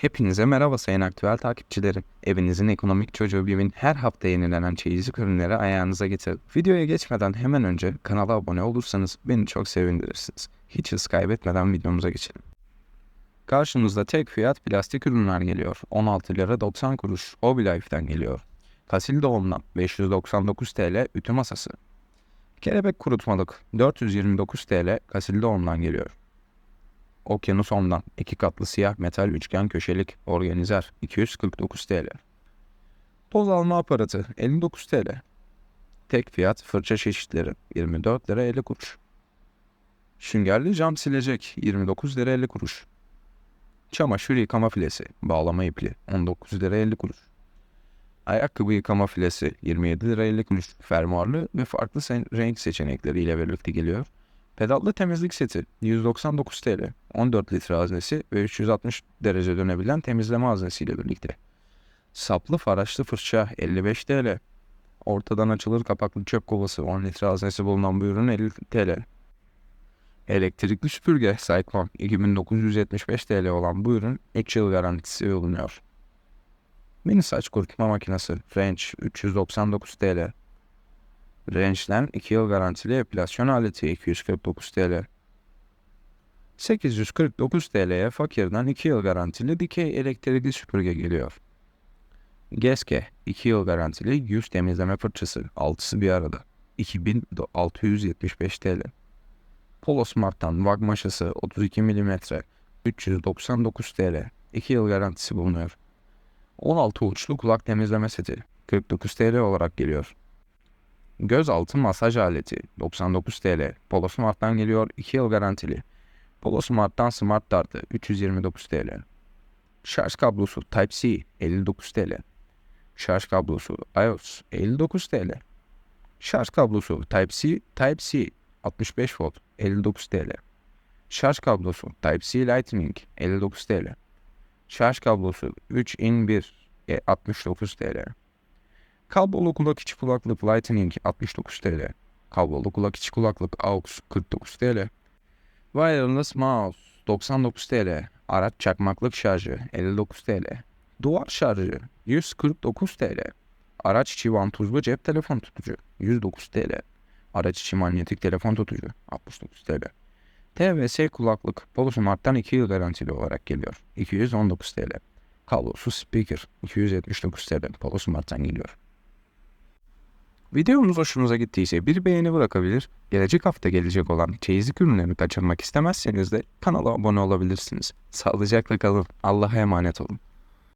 Hepinize merhaba sayın aktüel takipçilerim. Evinizin ekonomik çocuğu BİM'in her hafta yenilenen çeyizlik ürünleri ayağınıza getirdim. Videoya geçmeden hemen önce kanala abone olursanız beni çok sevindirirsiniz. Hiç hız kaybetmeden videomuza geçelim. Karşınızda tek fiyat plastik ürünler geliyor. 16 lira 90 kuruş. Hobby Life'den geliyor. Kasil doğumdan 599 TL ütü masası. Kelebek kurutmalık 429 TL Kasil doğumdan geliyor. Okyanus Om'dan iki katlı siyah metal üçgen köşelik organizer 249 TL. Toz alma aparatı 59 TL. Tek fiyat fırça çeşitleri 24 lira 50 kuruş. Süngerli cam silecek 29 lira 50 kuruş. Çamaşır yıkama filesi bağlama ipli 19 lira 50 kuruş. Ayakkabı yıkama filesi 27 lira 50 kuruş. Fermuarlı ve farklı renk seçenekleriyle birlikte geliyor. Pedallı temizlik seti 199 TL, 14 litre haznesi ve 360 derece dönebilen temizleme haznesiyle birlikte. Saplı faraşlı fırça 55 TL. Ortadan açılır kapaklı çöp kovası 10 litre haznesi bulunan bu ürün 50 TL. Elektrikli süpürge Cyclone 2975 TL olan bu ürün 3 yıl garantisi bulunuyor. Mini saç kurutma makinesi French 399 TL. Range'den 2 yıl garantili epilasyon aleti 249 TL. 849 TL'ye Fakir'den 2 yıl garantili dikey elektrikli süpürge geliyor. Geske 2 yıl garantili yüz temizleme fırçası 6'sı bir arada 2675 TL. Polo Smart'tan maşası 32 mm 399 TL 2 yıl garantisi bulunuyor. 16 uçlu kulak temizleme seti 49 TL olarak geliyor. Gözaltı masaj aleti 99 TL. Polo Smart'tan geliyor 2 yıl garantili. Polo Smart'tan Smart Dart'ı 329 TL. Şarj kablosu Type-C 59 TL. Şarj kablosu iOS 59 TL. Şarj kablosu Type-C Type-C 65 volt 59 TL. Şarj kablosu Type-C Lightning 59 TL. Şarj kablosu 3 in 1 e, 69 TL. Kablolu kulak içi kulaklık Lightning 69 TL. Kablolu kulak içi kulaklık AUX 49 TL. Wireless mouse 99 TL. Araç çakmaklık şarjı 59 TL. Duvar şarjı 149 TL. Araç içi vantuzlu cep telefon tutucu 109 TL. Araç içi manyetik telefon tutucu 69 TL. TVS kulaklık Polo Smart'tan 2 yıl garantili olarak geliyor. 219 TL. Kablosuz speaker 279 TL. Polo Smart'tan geliyor. Videomuz hoşunuza gittiyse bir beğeni bırakabilir, gelecek hafta gelecek olan çeyizlik ürünlerini kaçırmak istemezseniz de kanala abone olabilirsiniz. Sağlıcakla kalın, Allah'a emanet olun.